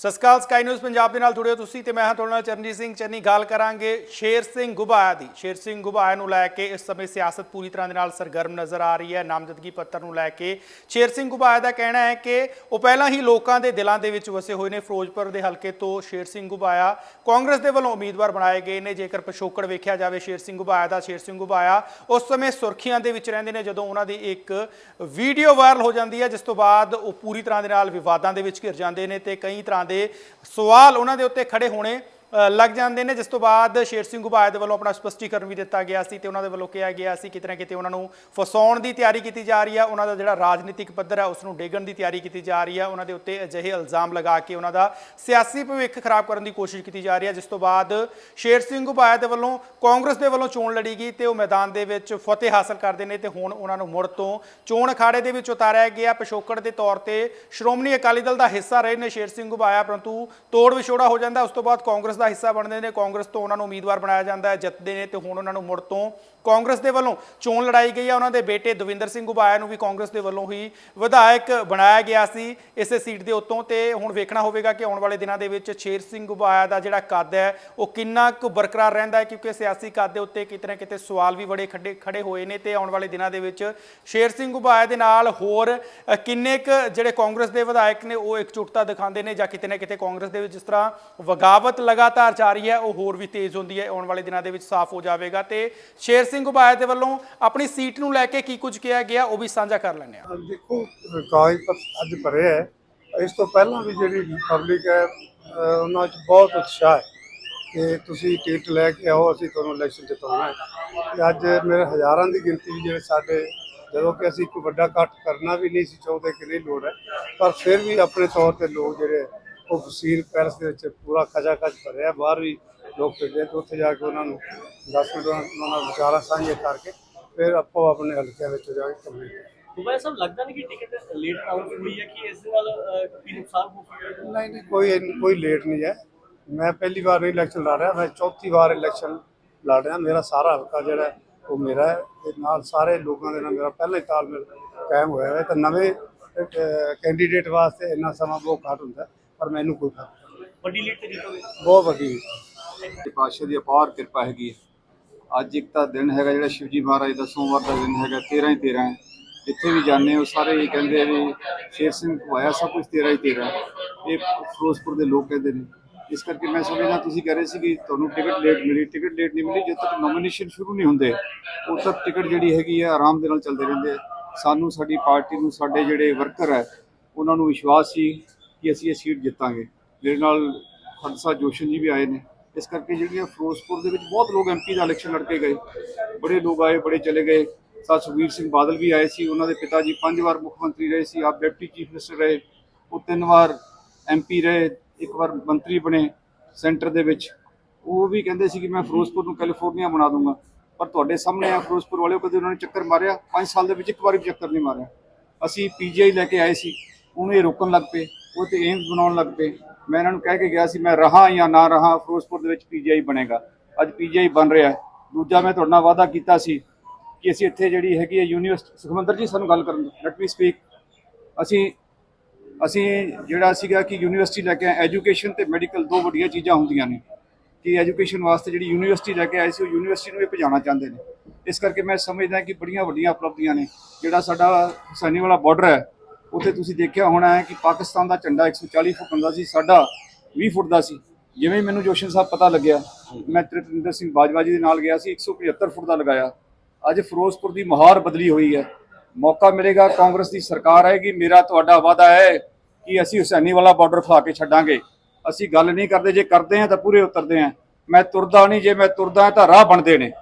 ਸਤਿ Sri Akal Sky News Punjab ਦੇ ਨਾਲ ਜੁੜਿਓ ਤੁਸੀਂ ਤੇ ਮੈਂ ਹਾਂ ਤੁਹਾਡੇ ਨਾਲ ਚਰਨਜੀਤ ਸਿੰਘ। ਚੰਨੀ, ਗੱਲ ਕਰਾਂਗੇ ਸ਼ੇਰ ਸਿੰਘ ਗੁਬਾਇਆ ਦੀ। ਸ਼ੇਰ ਸਿੰਘ ਗੁਬਾਇਆ ਨੂੰ ਲੈ ਕੇ ਇਸ ਸਮੇਂ ਸਿਆਸਤ ਪੂਰੀ ਤਰ੍ਹਾਂ ਦੇ ਨਾਲ ਸਰਗਰਮ ਨਜ਼ਰ ਆ ਰਹੀ ਹੈ, ਨਾਮਜ਼ਦਗੀ ਪੱਤਰ ਨੂੰ ਲੈ ਕੇ। ਸ਼ੇਰ ਸਿੰਘ ਗੁਬਾਇਆ ਦਾ ਕਹਿਣਾ ਹੈ ਕਿ ਉਹ ਪਹਿਲਾਂ ਹੀ ਲੋਕਾਂ ਦੇ ਦਿਲਾਂ ਦੇ ਵਿੱਚ ਵਸੇ ਹੋਏ ਨੇ, ਫਿਰੋਜ਼ਪੁਰ ਦੇ ਹਲਕੇ ਤੋਂ ਸ਼ੇਰ ਸਿੰਘ ਗੁਬਾਇਆ ਕਾਂਗਰਸ ਦੇ ਵੱਲੋਂ ਉਮੀਦਵਾਰ ਬਣਾਏ ਗਏ ਨੇ। ਜੇਕਰ ਪਿਛੋਕੜ ਵੇਖਿਆ ਜਾਵੇ, ਸ਼ੇਰ ਸਿੰਘ ਗੁਬਾਇਆ ਦਾ, ਸ਼ੇਰ ਸਿੰਘ ਗੁਬਾਇਆ ਉਸ ਸਮੇਂ ਸੁਰਖੀਆਂ ਦੇ ਵਿੱਚ ਰਹਿੰਦੇ ਨੇ, ਜਦੋਂ ਉਹਨਾਂ ਦੀ ਇੱਕ ਵੀਡੀਓ ਵਾਇਰਲ ਹੋ ਜਾਂਦੀ ਹੈ, ਜਿਸ ਤੋਂ ਬਾਅਦ ਉਹ ਪੂਰੀ ਤਰ੍ਹਾਂ ਦੇ ਨਾਲ ਵਿਵਾਦਾਂ ਦੇ ਵਿੱਚ ਘਿਰ ਜਾਂਦੇ ਨੇ ਤੇ ਕਈ ਤਰ੍ਹਾਂ ਦੇ ਸਵਾਲ ਉਹਨਾਂ ਦੇ ਉੱਤੇ ਖੜੇ ਹੋਣੇ ਲੱਗ ਜਾਂਦੇ ਨੇ। ਜਿਸ ਤੋਂ ਬਾਅਦ ਸ਼ੇਰ ਸਿੰਘ ਗੁਬਾਇਆ ਦੇ ਵੱਲੋਂ ਆਪਣਾ ਸਪਸ਼ਟੀਕਰਨ ਵੀ ਦਿੱਤਾ ਗਿਆ ਸੀ ਤੇ ਉਹਨਾਂ ਦੇ ਵੱਲੋਂ ਕਿਹਾ ਗਿਆ ਸੀ ਕਿਤੇ ਨਾ ਕਿਤੇ ਉਹਨਾਂ ਨੂੰ ਫਸਾਉਣ ਦੀ ਤਿਆਰੀ ਕੀਤੀ ਜਾ ਰਹੀ ਹੈ ਉਹਨਾਂ ਦਾ ਜਿਹੜਾ ਰਾਜਨੀਤਿਕ ਪੱਧਰ ਹੈ ਉਸ ਨੂੰ ਡੇਗਣ ਦੀ ਤਿਆਰੀ ਕੀਤੀ ਜਾ ਰਹੀ ਹੈ ਉਹਨਾਂ ਦੇ ਉੱਤੇ ਅਜਿਹੇ ਇਲਜ਼ਾਮ ਲਗਾ ਕੇ ਉਹਨਾਂ ਦਾ ਸਿਆਸੀ ਭਵਿੱਖ ਖਰਾਬ ਕਰਨ ਦੀ ਕੋਸ਼ਿਸ਼ ਕੀਤੀ ਜਾ ਰਹੀ ਹੈ ਜਿਸ ਤੋਂ ਬਾਅਦ ਸ਼ੇਰ ਸਿੰਘ ਗੁਬਾਇਆ ਦੇ ਵੱਲੋਂ ਕਾਂਗਰਸ ਦੇ ਵੱਲੋਂ ਚੋਣ ਲੜੀ ਗਈ ਤੇ ਉਹ ਮੈਦਾਨ ਦੇ ਵਿੱਚ ਫਤਿਹ ਹਾਸਲ ਕਰਦੇ ਨੇ ਤੇ ਹੁਣ ਉਹਨਾਂ ਨੂੰ ਮੁੜ ਤੋਂ ਚੋਣ ਅਖਾੜੇ ਦੇ ਵਿੱਚ ਉਤਾਰਿਆ ਗਿਆ। ਪਿਛੋਕੜ ਦੇ ਤੌਰ ਤੇ ਸ਼੍ਰੋਮਣੀ ਅਕਾਲੀ ਦਲ ਦਾ ਹਿੱਸਾ ਰਹੇ ਨੇ ਸ਼ੇਰ ਸਿੰਘ ਗੁਬਾਇਆ, ਪਰੰਤੂ ਤੋੜ ਵਿਛੋੜਾ ਹੋ ਜਾਂਦਾ। ਉਸ ਤੋਂ ਬਾਅਦ ਕਾਂਗਰਸ ਦਾ ਹਿੱਸਾ ਬਣਦੇ ਨੇ, ਕਾਂਗਰਸ ਤੋਂ ਉਹਨਾਂ ਨੂੰ ਉਮੀਦਵਾਰ ਬਣਾਇਆ ਜਾਂਦਾ ਹੈ, ਜਿੱਤਦੇ ਨੇ ਤੇ ਹੁਣ ਉਹਨਾਂ ਨੂੰ ਮੁੜ ਤੋਂ ਕਾਂਗਰਸ ਦੇ ਵੱਲੋਂ ਚੋਣ ਲੜਾਈ ਗਈ ਹੈ ਉਹਨਾਂ ਦੇ ਬੇਟੇ ਦਵਿੰਦਰ ਸਿੰਘ ਗੁਬਾਇਆ ਨੂੰ ਵੀ ਕਾਂਗਰਸ ਦੇ ਵੱਲੋਂ ਹੀ ਵਿਧਾਇਕ ਬਣਾਇਆ ਗਿਆ ਸੀ ਇਸੇ ਸੀਟ ਦੇ ਉੱਤੋਂ ਤੇ ਹੁਣ ਵੇਖਣਾ ਹੋਵੇਗਾ ਕਿ ਆਉਣ ਵਾਲੇ ਦਿਨਾਂ ਦੇ ਵਿੱਚ ਸ਼ੇਰ ਸਿੰਘ ਗੁਬਾਇਆ ਦਾ ਜਿਹੜਾ ਕੱਦ ਹੈ, ਉਹ ਕਿੰਨਾ ਕੁ ਬਰਕਰਾਰ ਰਹਿੰਦਾ ਹੈ, ਕਿਉਂਕਿ ਸਿਆਸੀ ਕੱਦ ਦੇ ਉੱਤੇ ਕਿਤੇ ਨਾ ਕਿਤੇ ਸਵਾਲ ਵੀ ਬੜੇ ਖੜੇ ਖੜੇ ਹੋਏ ਨੇ ਤੇ ਆਉਣ ਵਾਲੇ ਦਿਨਾਂ ਦੇ ਵਿੱਚ ਸ਼ੇਰ ਸਿੰਘ ਗੁਬਾਇਆ ਦੇ ਨਾਲ ਹੋਰ ਕਿੰਨੇ ਕੁ ਜਿਹੜੇ ਕਾਂਗਰਸ ਦੇ ਵਿਧਾਇਕ ਨੇ, ਉਹ ਇਕਜੁੱਟਤਾ ਦਿਖਾਉਂਦੇ ਨੇ ਜਾਂ ਕਿਤੇ ਨਾ ਕਿਤੇ ਕਾਂਗਰਸ ਦੇ ਵਿੱਚ ਜਿਸ ਤਰ੍ਹਾਂ ਵਗਾਵਤ ਲਗਾ ਲਗਾਤਾਰ ਜਾਰੀ ਹੈ, ਉਹ ਹੋਰ ਵੀ ਤੇਜ਼ ਹੁੰਦੀ ਹੈ, ਆਉਣ ਵਾਲੇ ਦਿਨਾਂ ਦੇ ਵਿੱਚ ਸਾਫ਼ ਹੋ ਜਾਵੇਗਾ ਤੇ ਸ਼ੇਰ ਸਿੰਘ ਗੁਬਾਇਆ ਦੇ ਵੱਲੋਂ ਆਪਣੀ ਸੀਟ ਨੂੰ ਲੈ ਕੇ ਕੀ ਕੁਝ ਕਿਹਾ ਗਿਆ, ਉਹ ਵੀ ਸਾਂਝਾ ਕਰ ਲੈਂਦੇ ਹਾਂ। ਦੇਖੋ, ਕਾਗਜ਼ ਪੱਤਰ ਅੱਜ ਭਰੇ ਹੈ, ਇਸ ਤੋਂ ਪਹਿਲਾਂ ਵੀ ਜਿਹੜੀ ਪਬਲਿਕ ਹੈ ਉਹਨਾਂ 'ਚ ਬਹੁਤ ਉਤਸ਼ਾਹ ਹੈ ਕਿ ਤੁਸੀਂ ਟਿਕਟ ਲੈ ਕੇ ਆਓ, ਅਸੀਂ ਤੁਹਾਨੂੰ ਇਲੈਕਸ਼ਨ ਜਿਤਾਉਣਾ ਹੈ। ਤੇ ਅੱਜ ਮੇਰੇ ਹਜ਼ਾਰਾਂ ਦੀ ਗਿਣਤੀ ਵੀ ਜਿਹੜੇ ਸਾਡੇ, ਜਦੋਂ ਕਿ ਅਸੀਂ ਇੱਕ ਵੱਡਾ ਇਕੱਠ ਕਰਨਾ ਵੀ ਨਹੀਂ ਸੀ ਚਾਹੁੰਦੇ ਕਿ ਨਹੀਂ ਲੋੜ ਹੈ, ਪਰ ਫਿਰ ਵੀ ਆਪਣੇ ਤੌਰ ਤੇ ਲੋਕ ਜਿਹੜੇ ਉਹ ਵਸੀਲ ਪੈਲਸ ਦੇ ਵਿੱਚ ਪੂਰਾ ਖਚਾ ਖਚ ਭਰਿਆ ਬਾਹਰ ਵੀ ਲੋਕ ਭੇਜੇ ਤੇ ਉੱਥੇ ਜਾ ਕੇ ਉਹਨਾਂ ਨੂੰ 10 ਮਿੰਟ ਉਹਨਾਂ ਨਾਲ ਵਿਚਾਰਾਂ ਸਾਂਝੇ ਕਰਕੇ ਫਿਰ ਆਪੋ ਆਪਣੇ ਹਲਕਿਆਂ ਵਿੱਚ ਜਾ ਕੇ ਕੰਮੇ ਦੁਬਾਰਾ ਸਭ ਲੱਗਦਾ ਨਹੀਂ ਕਿ ਟਿਕਟ ਲੇਟ ਆਊਟ ਹੋਈ ਹੈ ਕਿ ਇਸ ਦੇ ਨਾਲ ਅਹ, ਕੀ ਨੁਕਸਾਨ ਹੋ ਸਕਦਾ ਹੈ? ਨਹੀਂ ਨਹੀਂ ਕੋਈ ਕੋਈ ਲੇਟ ਨਹੀਂ ਹੈ। ਮੈਂ ਪਹਿਲੀ ਵਾਰ ਨਹੀਂ ਇਲੈਕਸ਼ਨ ਲੜ ਰਿਹਾ ਮੈਂ ਚੌਥੀ ਵਾਰ ਇਲੈਕਸ਼ਨ ਲੜ ਰਿਹਾ। ਮੇਰਾ ਸਾਰਾ ਹਲਕਾ ਜਿਹੜਾ ਉਹ ਮੇਰਾ ਹੈ। ਤੇ ਨਾਲ ਸਾਰੇ ਲੋਕਾਂ ਦੇ ਨਾਲ ਮੇਰਾ ਪਹਿਲਾਂ ਹੀ ਤਾਲਮੇਲ ਕਾਇਮ ਹੋਇਆ ਹੈ। ਤਾਂ ਨਵੇਂ ਕੈਂਡੀਡੇਟ ਵਾਸਤੇ ਇੰਨਾ ਸਮਾਂ ਬਹੁਤ ਘੱਟ ਹੁੰਦਾ ਪਰ ਮੈਨੂੰ ਕੋਈ ਫ਼ਰਕ ਨਹੀਂ। ਵੱਡੀ ਲੀਡ ਤੇ ਜਿੱਤੋਗੇ ਬਹੁਤ ਵੱਡੀ ਤੇ ਪਾਤਸ਼ਾਹ ਦੀ ਅਪਾਰ ਕਿਰਪਾ ਹੈਗੀ ਹੈ। ਅੱਜ ਇੱਕ ਤਾਂ ਦਿਨ ਹੈਗਾ ਜਿਹੜਾ ਸ਼ਿਵਜੀ ਮਹਾਰਾਜ ਦਾ ਸੋਮਵਾਰ ਦਾ ਦਿਨ ਹੈਗਾ 13 ਹੀ 13 ਹੈ। ਜਿੱਥੇ ਵੀ ਜਾਂਦੇ ਹੋ ਸਾਰੇ ਇਹ ਕਹਿੰਦੇ ਵੀ ਸ਼ੇਰ ਸਿੰਘ ਖਵਾਇਆ ਸਭ ਕੁਝ 13 ਹੀ 13 ਹੈ। ਇਹ ਫਿਰੋਜ਼ਪੁਰ ਦੇ ਲੋਕ ਕਹਿੰਦੇ ਨੇ। ਇਸ ਕਰਕੇ ਮੈਂ ਸਮਝਦਾ ਤੁਸੀਂ ਕਹਿ ਰਹੇ ਸੀ ਕਿ ਤੁਹਾਨੂੰ ਟਿਕਟ ਲੇਟ ਮਿਲੀ। ਟਿਕਟ ਲੇਟ ਨਹੀਂ ਮਿਲੀ ਜਦ ਤੱਕ ਨੋਮੀਨੇਸ਼ਨ ਸ਼ੁਰੂ ਨਹੀਂ ਹੁੰਦੇ ਉਦੋਂ ਤੱਕ ਟਿਕਟ ਜਿਹੜੀ ਹੈਗੀ ਹੈ ਆਰਾਮ ਦੇ ਨਾਲ ਚੱਲਦੇ ਰਹਿੰਦੇ। ਸਾਨੂੰ ਸਾਡੀ ਪਾਰਟੀ ਨੂੰ ਸਾਡੇ ਜਿਹੜੇ ਵਰਕਰ ਹੈ ਉਹਨਾਂ ਨੂੰ ਵਿਸ਼ਵਾਸ ਸੀ। ਕਿ ਅਸੀਂ ਇਹ ਸੀਟ ਜਿੱਤਾਂਗੇ। ਮੇਰੇ ਨਾਲ ਹੰਸਾ ਜੋਸ਼ਨ ਜੀ ਵੀ ਆਏ ਨੇ। ਇਸ ਕਰਕੇ ਜਿਹੜੀਆਂ ਫਿਰੋਜ਼ਪੁਰ ਦੇ ਵਿੱਚ ਬਹੁਤ ਲੋਕ ਐਮਪੀ ਦਾ ਇਲੈਕਸ਼ਨ ਲੜ ਕੇ ਗਏ। ਬੜੇ ਲੋਕ ਆਏ, ਬੜੇ ਚਲੇ ਗਏ। ਸਾ ਸੁਖਬੀਰ ਸਿੰਘ ਬਾਦਲ ਵੀ ਆਏ ਸੀ। ਉਹਨਾਂ ਦੇ ਪਿਤਾ ਜੀ ਪੰਜ ਵਾਰ ਮੁੱਖ ਮੰਤਰੀ ਰਹੇ ਸੀ। ਆਪ ਡਿਪਟੀ ਚੀਫ ਮਿਨਿਸਟਰ ਰਹੇ। ਉਹ ਤਿੰਨ ਵਾਰ ਐਮਪੀ ਰਹੇ। ਇੱਕ ਵਾਰ ਮੰਤਰੀ ਬਣੇ ਸੈਂਟਰ ਦੇ ਵਿੱਚ। ਉਹ ਵੀ ਕਹਿੰਦੇ ਸੀ ਕਿ ਮੈਂ ਫਿਰੋਜ਼ਪੁਰ ਨੂੰ ਕੈਲੀਫੋਰਨੀਆ ਬਣਾ ਦੂੰਗਾ। ਪਰ ਤੁਹਾਡੇ ਸਾਹਮਣੇ ਆ ਫਿਰੋਜ਼ਪੁਰ ਵਾਲਿਓ ਕਦੇ ਉਹਨਾਂ ਨੇ ਚੱਕਰ ਮਾਰਿਆ? 5 ਸਾਲ ਦੇ ਵਿੱਚ ਇੱਕ ਵਾਰ ਵੀ ਚੱਕਰ ਨਹੀਂ ਮਾਰਿਆ। ਅਸੀਂ ਪੀਜੀਆਈ ਲੈ ਕੇ ਆਏ ਸੀ। ਉਹਨੂੰ ਇਹ ਰੋਕਣ ਲੱਗ ਪਏ। ਉਹ ਤੇ ਏਮਸ ਬਣਾਉਣ ਲੱਗ ਪਏ। ਮੈਂ ਇਹਨਾਂ ਨੂੰ ਕਹਿ ਕੇ ਗਿਆ ਸੀ, ਮੈਂ ਰਹਾ ਜਾਂ ਨਾ ਰਹਾ, ਫਿਰੋਜ਼ਪੁਰ ਦੇ ਵਿੱਚ ਪੀਜੀਆਈ ਬਣੇਗਾ। ਅੱਜ ਪੀਜੀਆਈ ਬਣ ਰਿਹਾ ਦੂਜਾ ਮੈਂ ਤੁਹਾਡੇ ਨਾਲ ਵਾਅਦਾ ਕੀਤਾ ਸੀ ਕਿ ਅਸੀਂ ਇੱਥੇ ਜਿਹੜੀ ਹੈਗੀ ਹੈ ਯੂਨੀਵਰਸਿਟੀ ਸੁਖਮੰਦਰ ਜੀ, ਸਾਨੂੰ ਗੱਲ ਕਰਨ ਦਿਓ। ਲੈਟ ਮੀ ਸਪੀਕ ਅਸੀਂ ਅਸੀਂ ਜਿਹੜਾ ਸੀਗਾ ਕਿ ਯੂਨੀਵਰਸਿਟੀ ਲੈ ਕੇ ਆਏ। ਐਜੂਕੇਸ਼ਨ ਤੇ ਮੈਡੀਕਲ ਦੋ ਵੱਡੀਆਂ ਚੀਜ਼ਾਂ ਹੁੰਦੀਆਂ ਨੇ। ਕਿ ਐਜੂਕੇਸ਼ਨ ਵਾਸਤੇ ਜਿਹੜੀ ਯੂਨੀਵਰਸਿਟੀ ਲੈ ਕੇ ਆਏ ਸੀ, ਉਹ ਯੂਨੀਵਰਸਿਟੀ ਨੂੰ ਇਹ ਭਜਾਉਣਾ ਚਾਹੁੰਦੇ ਨੇ। ਇਸ ਕਰਕੇ ਮੈਂ ਸਮਝਦਾ ਕਿ ਬੜੀਆਂ ਵੱਡੀਆਂ ਉਪਲਬਧੀਆਂ ਨੇ। ਜਿਹੜਾ ਸਾਡਾ ਹੁਸੈਨੀ ਵਾਲਾ ਬਾਰਡਰ ਹੈ ਉੱਥੇ ਤੁਸੀਂ ਦੇਖਿਆ ਹੋਣਾ ਹੈ ਕਿ ਪਾਕਿਸਤਾਨ ਦਾ ਝੰਡਾ 140 ਫੁੱਟ ਹੁੰਦਾ ਸੀ, ਸਾਡਾ 20 ਫੁੱਟ ਦਾ ਸੀ। ਜਿਵੇਂ ਮੈਨੂੰ ਜੋਸ਼ਨ ਸਾਹਿਬ ਪਤਾ ਲੱਗਿਆ, ਮੈਂ ਤ੍ਰਿਪਿੰਦਰ ਸਿੰਘ ਬਾਜਵਾ ਜੀ ਦੇ ਨਾਲ ਗਿਆ ਸੀ 175 ਫੁੱਟ ਦਾ ਲਗਾਇਆ। ਅੱਜ ਫਿਰੋਜ਼ਪੁਰ ਦੀ ਮੁਹਾਰ ਬਦਲੀ ਹੋਈ ਹੈ। ਮੌਕਾ ਮਿਲੇਗਾ, ਕਾਂਗਰਸ ਦੀ ਸਰਕਾਰ ਆਏਗੀ। ਮੇਰਾ ਤੁਹਾਡਾ ਵਾਅਦਾ ਹੈ ਕਿ ਅਸੀਂ ਹੁਸੈਨੀ ਵਾਲਾ ਬਾਰਡਰ ਖਾ ਕੇ ਛੱਡਾਂਗੇ। ਅਸੀਂ ਗੱਲ ਨਹੀਂ ਕਰਦੇ, ਜੇ ਕਰਦੇ ਹਾਂ ਤਾਂ ਪੂਰੇ ਉਤਰਦੇ ਹਾਂ। ਮੈਂ ਤੁਰਦਾ ਨਹੀਂ, ਜੇ ਮੈਂ ਤੁਰਦਾ ਤਾਂ ਰਾਹ ਬਣਦੇ ਨੇ।